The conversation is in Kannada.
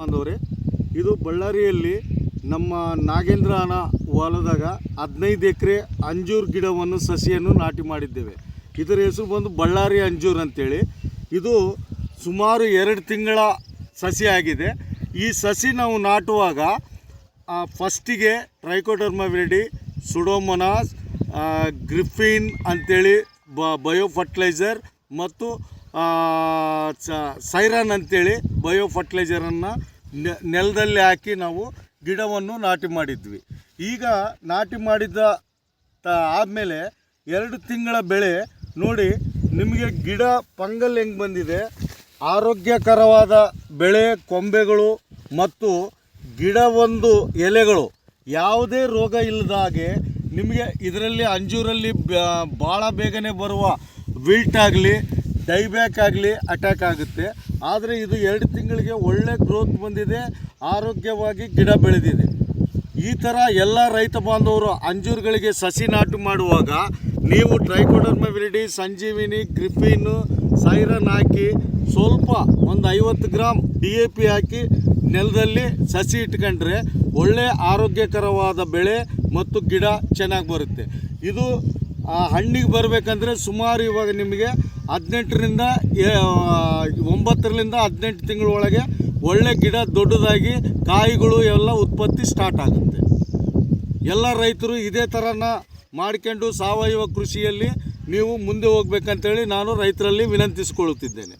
ಬಾಂಧವರೇ ಇದು ಬಳ್ಳಾರಿಯಲ್ಲಿ ನಮ್ಮ ನಾಗೇಂದ್ರನ ಹೊಲದಾಗ ಹದಿನೈದು ಎಕರೆ ಅಂಜೂರ್ ಗಿಡವನ್ನು ಸಸಿಯನ್ನು ನಾಟಿ ಮಾಡಿದ್ದೇವೆ. ಇದರ ಹೆಸರು ಬಂದು ಬಳ್ಳಾರಿ ಅಂಜೂರ್ ಅಂತೇಳಿ. ಇದು ಸುಮಾರು ಎರಡು ತಿಂಗಳ ಸಸಿ ಆಗಿದೆ. ಈ ಸಸಿ ನಾವು ನಾಟುವಾಗ ಫಸ್ಟಿಗೆ ಟ್ರೈಕೋಟರ್ಮ ವಿರಿಡಿ, ಸುಡೋಮೊನಾಸ್ ಗ್ರಿಫಿನ್ ಅಂತೇಳಿ ಬ ಬಯೋ ಫರ್ಟಿಲೈಸರ್ ಮತ್ತು ಸೈರನ್ ಅಂತೇಳಿ ಬಯೋ ಫರ್ಟಿಲೈಸರನ್ನು ನೆಲದಲ್ಲಿ ಹಾಕಿ ನಾವು ಗಿಡವನ್ನು ನಾಟಿ ಮಾಡಿದ್ವಿ. ಈಗ ನಾಟಿ ಮಾಡಿದ ತ ಆದಮೇಲೆ ಎರಡು ತಿಂಗಳ ಬೆಳೆ ನೋಡಿ ನಿಮಗೆ ಗಿಡ ಪಂಗಲ್ ಹೆಂಗೆ ಬಂದಿದೆ? ಆರೋಗ್ಯಕರವಾದ ಬೆಳೆ, ಕೊಂಬೆಗಳು ಮತ್ತು ಗಿಡ ಒಂದು ಎಲೆಗಳು ಯಾವುದೇ ರೋಗ ಇಲ್ಲದ ಹಾಗೆ ನಿಮಗೆ ಇದರಲ್ಲಿ ಅಂಜೂರಲ್ಲಿ ಭಾಳ ಬೇಗನೆ ಬರುವ ವಿಲ್ಟ್ ಆಗಲಿ, ಡೈಬ್ಯಾಕ್ ಆಗಲಿ, ಅಟ್ಯಾಕ್ ಆಗುತ್ತೆ. ಆದರೆ ಇದು ಎರಡು ತಿಂಗಳಿಗೆ ಒಳ್ಳೆ ಗ್ರೋತ್ ಬಂದಿದೆ, ಆರೋಗ್ಯವಾಗಿ ಗಿಡ ಬೆಳೆದಿದೆ. ಈ ಥರ ಎಲ್ಲ ರೈತ ಬಾಂಧವರು ಅಂಜೂರುಗಳಿಗೆ ಸಸಿ ನಾಟಿ ಮಾಡುವಾಗ ನೀವು ಟ್ರೈಕೋಡರ್ಮ ವಿರಿಡಿ ಸಂಜೀವಿನಿ ಗ್ರಿಫಿನ್ ಸೈರನ್ ಹಾಕಿ ಸ್ವಲ್ಪ ಒಂದು ಐವತ್ತು ಗ್ರಾಮ್ ಡಿ ಎ ಪಿ ಹಾಕಿ ನೆಲದಲ್ಲಿ ಸಸಿ ಇಟ್ಕೊಂಡ್ರೆ ಒಳ್ಳೆ ಆರೋಗ್ಯಕರವಾದ ಬೆಳೆ ಮತ್ತು ಗಿಡ ಚೆನ್ನಾಗಿ ಬರುತ್ತೆ. ಇದು ಹಣ್ಣಿಗೆ ಬರಬೇಕಂದ್ರೆ ಸುಮಾರು ಇವಾಗ ನಿಮಗೆ ಹದಿನೆಂಟರಿಂದ ಒಂಬತ್ತರಿಂದ ಹದಿನೆಂಟು ತಿಂಗಳ ಒಳಗೆ ಒಳ್ಳೆ ಗಿಡ ದೊಡ್ಡದಾಗಿ ಕಾಯಿಗಳು ಎಲ್ಲ ಉತ್ಪತ್ತಿ ಸ್ಟಾರ್ಟ್ ಆಗುತ್ತೆ. ಎಲ್ಲ ರೈತರು ಇದೇ ಥರನ ಮಾಡ್ಕೊಂಡು ಸಾವಯವ ಕೃಷಿಯಲ್ಲಿ ನೀವು ಮುಂದೆ ಹೋಗ್ಬೇಕಂತೇಳಿ ನಾನು ರೈತರಲ್ಲಿ ವಿನಂತಿಸಿಕೊಳ್ಳುತ್ತಿದ್ದೇನೆ.